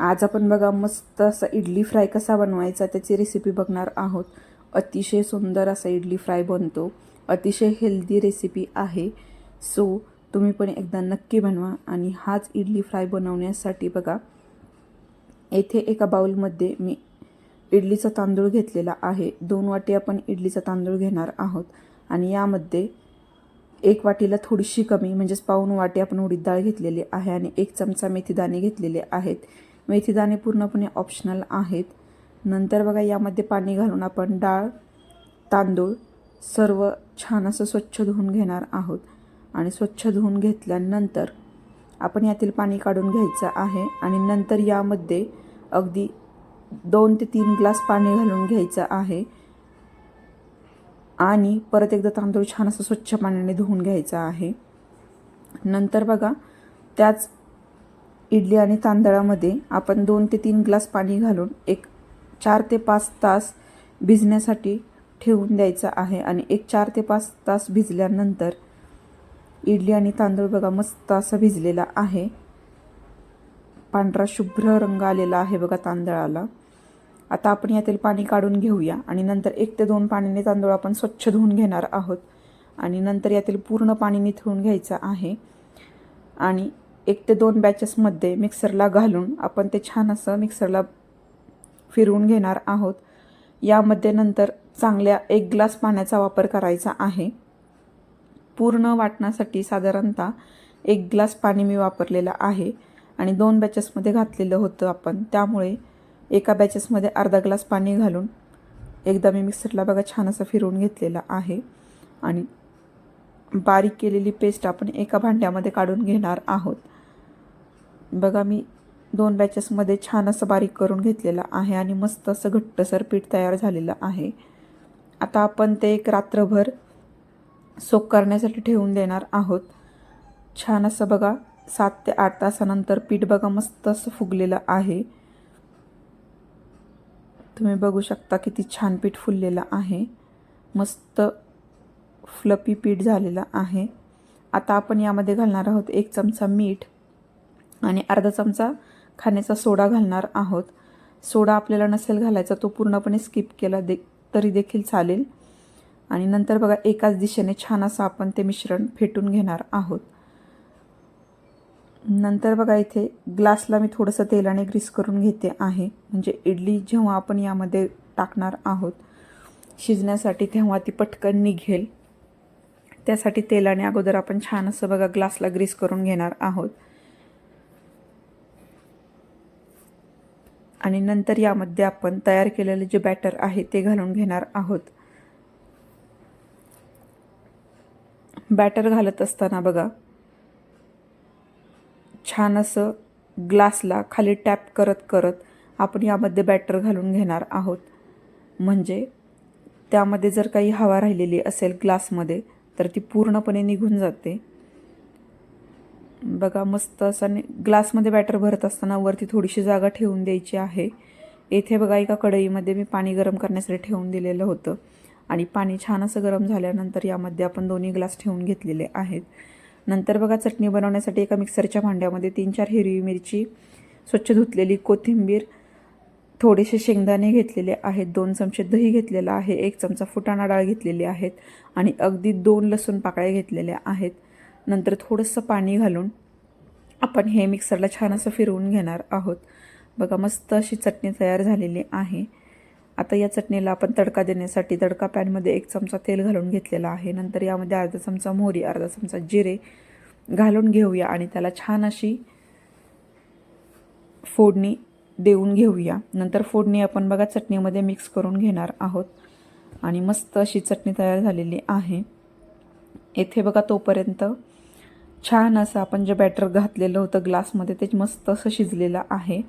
आज आपण बघा मस्त असा इडली फ्राय कसा बनवायचा त्याची रेसिपी बघणार आहोत. अतिशय सुंदर असा इडली फ्राय बनतो. अतिशय हेल्दी रेसिपी आहे. सो तुम्ही पण एकदा नक्की बनवा आणि हाच इडली फ्राय बनवण्यासाठी बघा. येथे एका बाऊलमध्ये मी इडलीचा तांदूळ घेतलेला आहे. दोन वाटी आपण इडलीचा तांदूळ घेणार आहोत. आणि यामध्ये एक वाटीला थोडीशी कमी म्हणजेच पाऊन वाटी आपण उडीद डाळ घेतलेली आहे आणि एक चमचा मेथीदाणे घेतलेले आहेत. मेथीदाणे पूर्णपणे ऑप्शनल आहेत. नंतर बघा यामध्ये पाणी घालून आपण डाळ तांदूळ सर्व छान असं स्वच्छ धुवून घेणार आहोत. आणि स्वच्छ धुवून घेतल्यानंतर आपण यातील पाणी काढून घ्यायचं आहे. आणि नंतर यामध्ये अगदी दोन ते तीन ग्लास पाणी घालून घ्यायचं आहे. आणि परत एकदा तांदूळ छान असं स्वच्छ पाण्याने धुवून घ्यायचा आहे. नंतर बघा त्याच इडली आणि तांदळामध्ये आपण दोन ते तीन ग्लास पाणी घालून एक चार ते पाच तास भिजण्यासाठी ठेवून द्यायचं आहे आणि एक चार ते पाच तास भिजल्यानंतर इडली आणि तांदूळ बघा मस्त असा भिजलेला आहे. पांढरा शुभ्र रंग आलेला आहे बघा तांदळाला. आता आपण यातील पाणी काढून घेऊया आणि नंतर एक ते दोन पाण्याने तांदूळ आपण स्वच्छ धुवून घेणार आहोत. आणि नंतर यातील पूर्ण पाणी निथळून घ्यायचं आहे. आणि एक ते दोन बॅचेसमध्ये मिक्सरला घालून आपण ते छान असं मिक्सरला फिरवून घेणार आहोत. यामध्ये नंतर चांगल्या एक ग्लास पाण्याचा वापर करायचा आहे. पूर्ण वाटण्यासाठी साधारणतः एक ग्लास पाणी मी वापरलेलं आहे आणि दोन बॅचेसमध्ये घातलेलं होतं आपण. त्यामुळे एका बॅचेसमध्ये अर्धा ग्लास पाणी घालून एकदा मी मिक्सरला बघा छान असं फिरवून घेतलेलं आहे. आणि बारीक केलेली पेस्ट आपण एका भांड्यामध्ये काढून घेणार आहोत. बघा मी दोन बॅचेसमध्ये छान असं बारीक करून घेतलेलं आहे आणि मस्त असं घट्टसर पीठ तयार झालेलं आहे. आता आपण ते एक रात्रभर सोक करण्यासाठी ठेवून देणार आहोत. छान असं बघा सात ते आठ तासानंतर पीठ बघा मस्त असं फुगलेलं आहे. तुम्ही बघू शकता किती छान पीठ फुललेलं आहे. मस्त फ्लपी पीठ झालेलं आहे. आता आपण यामध्ये घालणार आहोत एक चमचा मीठ आणि अर्धा चमचा खाण्याचा सोडा घालणार आहोत. सोडा आपल्याला नसेल घालायचा तो पूर्णपणे स्किप केला दे तरी देखील चालेल. आणि नंतर बघा एकाच दिशेने छान असं आपण ते मिश्रण फेटून घेणार आहोत. नंतर बघा इथे ग्लासला मी थोडंसं तेलाने ग्रीस करून घेते आहे. म्हणजे इडली जेव्हा आपण यामध्ये टाकणार आहोत शिजण्यासाठी तेव्हा ती पटकन निघेल. त्यासाठी तेलाने अगोदर आपण छान असं बघा ग्लासला ग्रीस करून घेणार आहोत. आणि नंतर यामध्ये आपण तयार केलेले जे बॅटर आहे ते घालून घेणार आहोत. बॅटर घालत असताना बघा छान असं ग्लासला खाली टॅप करत करत आपण यामध्ये बॅटर घालून घेणार आहोत. म्हणजे त्यामध्ये जर काही हवा राहिलेली असेल ग्लासमध्ये तर ती पूर्णपणे निघून जाते. बघा मस्त असं ग्लासमध्ये बॅटर भरत असताना वरती थोडीशी जागा ठेवून द्यायची आहे. येथे बघा एका कढईमध्ये मी पाणी गरम करण्यासाठी ठेवून दिलेलं होतं आणि पाणी छान असं गरम झाल्यानंतर यामध्ये आपण दोन्ही ग्लास ठेवून घेतलेले आहेत. नंतर बघा चटणी बनवण्यासाठी एका मिक्सरच्या भांड्यामध्ये तीन चार हिरवी मिरची स्वच्छ धुतलेली कोथिंबीर थोडेसे शेंगदाणे घेतलेले आहेत दोन चमचे दही घेतलेलं आहे एक चमचा फुटाणा डाळ घेतलेली आहेत आणि अगदी दोन लसूण पाकळ्या घेतलेल्या आहेत. नंतर थोडंसं पाणी घालून आपण हे मिक्सरला छान असं फिरवून घेणार आहोत. बघा मस्त अशी चटणी तयार झालेली आहे. आता या चटणीला आपण तडका देण्यासाठी तडका पॅनमध्ये एक चमचा तेल घालून घेतलेला आहे. नंतर यामध्ये अर्धा चमचा मोहरी अर्धा चमचा जिरे घालून घेऊया आणि त्याला छान अशी फोडणी देऊन घेऊया. नंतर फोडणी आपण बघा चटणीमध्ये मिक्स करून घेणार आहोत. आणि मस्त अशी चटणी तयार झालेली आहे. येथे बघा तोपर्यंत छान असं आपण जे बॅटर घातलेलं होतं ग्लासमध्ये ते मस्त असं शिजलेलं आहे.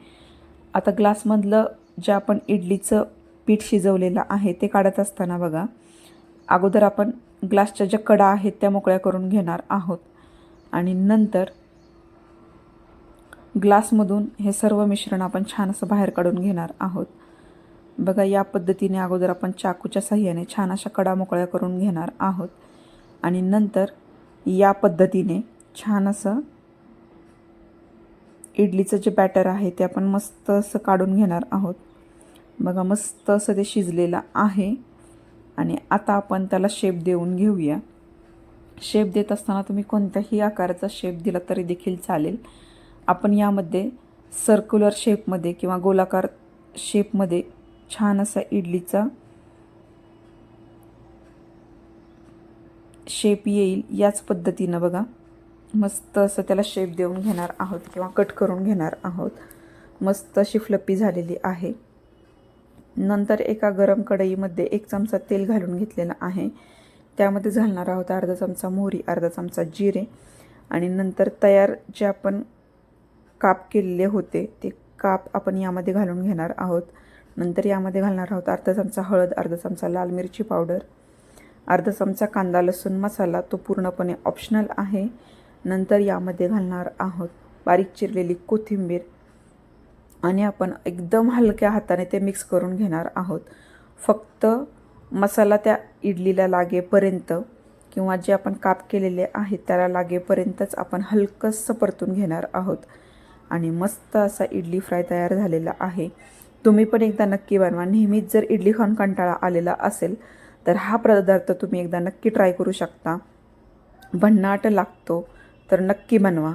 आता ग्लासमधलं जे आपण इडलीचं पीठ शिजवलेलं आहे ते काढत असताना बघा अगोदर आपण ग्लासच्या ज्या कडा आहेत त्या मोकळ्या करून घेणार आहोत. आणि नंतर ग्लासमधून हे सर्व मिश्रण आपण छान असं बाहेर काढून घेणार आहोत. बघा या पद्धतीने अगोदर आपण चाकूच्या साह्याने छान अशा कडा मोकळ्या करून घेणार आहोत. आणि नंतर या पद्धतीने छान असं इडलीचं जे बॅटर आहे ते आपण मस्त असं काढून घेणार आहोत. बघा मस्त असं ते शिजलेलं आहे. आणि आता आपण त्याला शेप देऊन घेऊया. शेप देत असताना तुम्ही कोणत्याही आकाराचा शेप दिला तरी देखील चालेल. आपण यामध्ये सर्क्युलर शेपमध्ये किंवा गोलाकार शेपमध्ये छान असा इडलीचा शेप येईल याच पद्धतीनं बघा. मस्त असं त्याला शेप देऊन घेणार आहोत किंवा कट करून घेणार आहोत. मस्त अशी फ्लपी झालेली आहे. नंतर एका गरम कढईमध्ये एक चमचा तेल घालून घेतलेलं आहे. त्यामध्ये घालणार आहोत अर्धा चमचा मोहरी अर्धा चमचा जिरे आणि नंतर तयार जे आपण काप केलेले होते ते काप आपण यामध्ये घालून घेणार आहोत. नंतर यामध्ये घालणार आहोत अर्धा चमचा हळद अर्धा चमचा लाल मिरची पावडर अर्धा चमचा कांदा लसूण मसाला तो पूर्णपणे ऑप्शनल आहे. नंतर यामध्ये घालणार आहोत बारीक चिरलेली कोथिंबीर आणि आपण एकदम हलक्या हाताने ते मिक्स करून घेणार आहोत. फक्त मसाला त्या इडलीला लागेपर्यंत किंवा जे आपण काप केलेले आहेत त्याला लागेपर्यंतच आपण हलकंसं परतून घेणार आहोत. आणि मस्त असा इडली फ्राय तयार झालेला आहे. तुम्ही पण एकदा नक्की बनवा. नेहमीच जर इडली खाऊन कंटाळा आलेला असेल तर हा पदार्थ तुम्ही एकदा नक्की ट्राय करू शकता. भन्नाट लागतो तर नक्की बनवा.